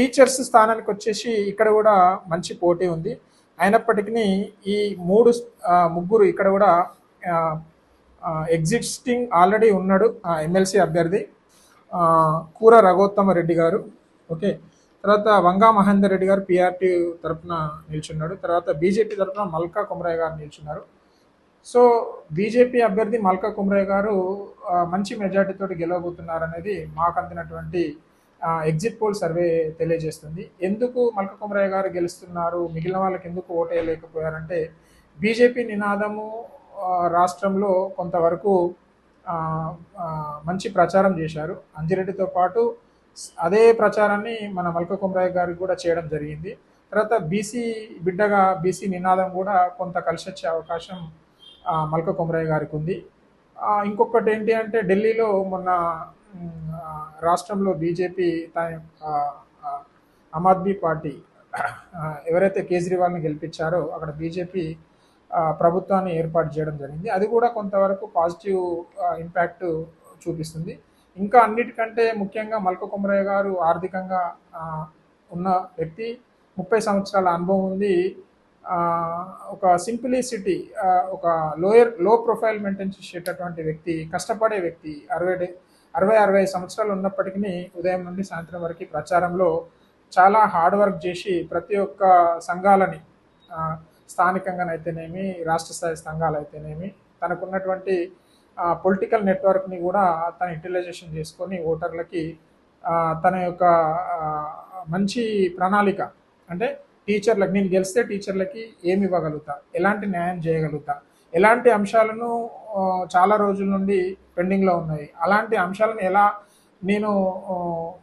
Teachers స్థానానికి వచ్చేసి ఇక్కడ కూడా మంచి పోటీ ఉంది. అయినప్పటికీ ఈ మూడు ముగ్గురు ఇక్కడ కూడా ఎగ్జిస్టింగ్ ఆల్రెడీ ఉన్నాడు ఎమ్మెల్సీ అభ్యర్థి కూర రఘోత్తమ రెడ్డి గారు. ఓకే. తర్వాత వంగా మహేందర్ రెడ్డి గారు పిఆర్టీ తరపున నిల్చున్నాడు. తర్వాత బీజేపీ తరపున మల్కా కుమరయ్య గారు నిల్చున్నారు. సో బీజేపీ అభ్యర్థి మల్కా కుమరయ్య గారు మంచి మెజార్టీతో గెలవబోతున్నారు అనేది మాకు అందినటువంటి ఎగ్జిట్ పోల్ సర్వే తెలియజేస్తుంది. ఎందుకు మల్క కుమరయ్య గారు గెలుస్తున్నారు? మిగిలిన వాళ్ళకి ఎందుకు ఓటేయలేకపోయారంటే బీజేపీ నినాదము రాష్ట్రంలో కొంతవరకు మంచి ప్రచారం చేశారు. అంజిరెడ్డితో పాటు అదే ప్రచారాన్ని మన మల్క కుమరయ్య గారికి కూడా చేయడం జరిగింది. తర్వాత బీసీ బిడ్డగా బీసీ నినాదం కూడా కొంత కలిసి వచ్చే అవకాశం మల్క కుమరయ్య గారికి ఉంది. ఇంకొకటి ఏంటి అంటే ఢిల్లీలో మొన్న రాష్ట్రంలో బీజేపీ తా- ఆమ్ ఆద్మీ పార్టీ ఎవరైతే కేజ్రీవాల్ని గెలిపించారో అక్కడ బీజేపీ ప్రభుత్వాన్ని ఏర్పాటు చేయడం జరిగింది. అది కూడా కొంతవరకు పాజిటివ్ ఇంపాక్ట్ చూపిస్తుంది. ఇంకా అన్నిటికంటే ముఖ్యంగా మల్క కుమరయ్య గారు ఆర్థికంగా ఉన్న వ్యక్తి ముప్పై సంవత్సరాల అనుభవం ఉంది. ఒక సింప్లిసిటీ ఒక లోయర్లో ప్రొఫైల్ మెయింటైన్ చేసేటటువంటి వ్యక్తి కష్టపడే వ్యక్తి అరవై అరవై అరవై సంవత్సరాలు ఉన్నప్పటికీ ఉదయం నుండి సాయంత్రం వరకు ప్రచారంలో చాలా హార్డ్ వర్క్ చేసి ప్రతి ఒక్క సంఘాలని స్థానికంగానైతేనేమి రాష్ట్ర స్థాయి సంఘాలు అయితేనేమి తనకున్నటువంటి పొలిటికల్ నెట్వర్క్ని కూడా తను యూటిలైజేషన్ చేసుకొని ఓటర్లకి తన యొక్క మంచి ప్రణాళిక అంటే టీచర్లకు నేను గెలిస్తే టీచర్లకి ఏమి ఇవ్వగలుగుతా? ఎలాంటి న్యాయం చేయగలుగుతా? ఎలాంటి అంశాలను చాలా రోజుల నుండి పెండింగ్లో ఉన్నాయి. అలాంటి అంశాలను ఎలా నేను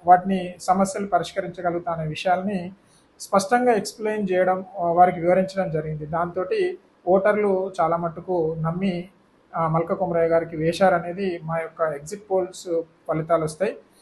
వాటిని సమస్యలు పరిష్కరించగలుగుతా అనే విషయాల్ని స్పష్టంగా ఎక్స్ప్లెయిన్ చేయడం వారికి వివరించడం జరిగింది. దాంతో ఓటర్లు చాలా మట్టుకు నమ్మి మల్క కుమరయ్య గారికి వేశారనేది మా యొక్క ఎగ్జిట్ పోల్స్ ఫలితాలు వస్తాయి